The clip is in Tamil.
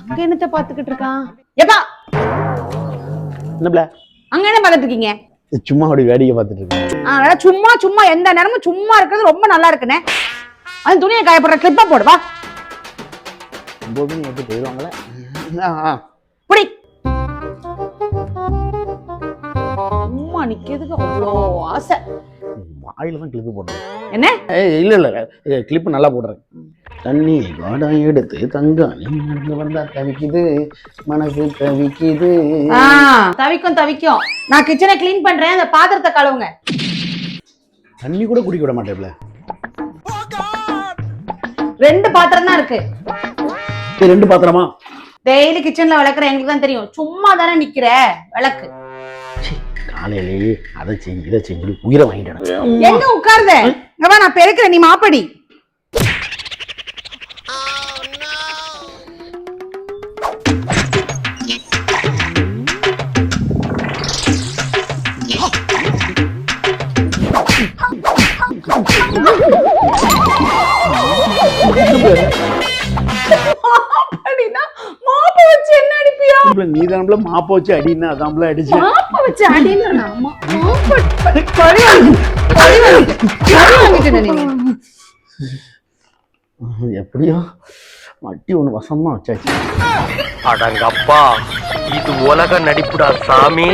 அங்க என்னத்த பாத்துக்கிட்டு இருக்கான்? எப்பா என்னப்ல அங்க என்ன பாத்துட்டு இருக்கீங்க? சும்மா அப்படி வேடிக்கை பார்த்துட்டு இருக்கேன். ஆ, அதான் சும்மா சும்மா எந்த நேரமும் சும்மா இருக்கிறது ரொம்ப நல்லா இருக்குண்ணே அது துணியை காயப்படுற கிளிப்பா போடு வா. ஒன்பது மணி எப்படி போயிடுவாங்களே. புடி. சும்மா நிக்கிறதுக்கு அவ்வளோ ஆசை. வாயில தான் கிளிப்பு போடுறேன் என்ன? இல்ல இல்ல. கிளிப்பு நல்லா போடுறேன். தண்ணி வாடம் எடுத்து தங்கம் நீ நடந்து வந்தா தவிக்குது மனசு தவிக்குது. ஆ, தவிக்கும் தவிக்கும். நான் கிச்சனை க்ளீன் பண்றேன் அந்த பாத்திரத்தை கழுவுங்க. தண்ணி கூட குடிக்க விட மாட்டேப்ல ரெண்டு பாத்திரம் தான் இருக்கு. இது ரெண்டு பாத்திரமா? டெய்லி கிச்சன்ல விளக்குற எங்களுக்கு தான் தெரியும். சும்மா தானே நிக்கிற விளக்கு. காலையிலேயே அதை செஞ்சு இதை செஞ்சு உயிரை வாங்கிட்டேன் எங்க உட்காருத? இங்க வா நான் பெருக்கிறேன் நீ மாப்படி மாப்படினா மாப்ப வச்சு என்ன அடிப்பியா நீ தானே மாப்ப வச்சு அடின்னு அதான்ல அடிச்சு. மாப்ப வச்சு அடின்னு எப்படியோ மட்டி ஒன்று வசமா வச்சாச்சு. அடங்கப்பா இது உலக நடிப்புடா சாமி.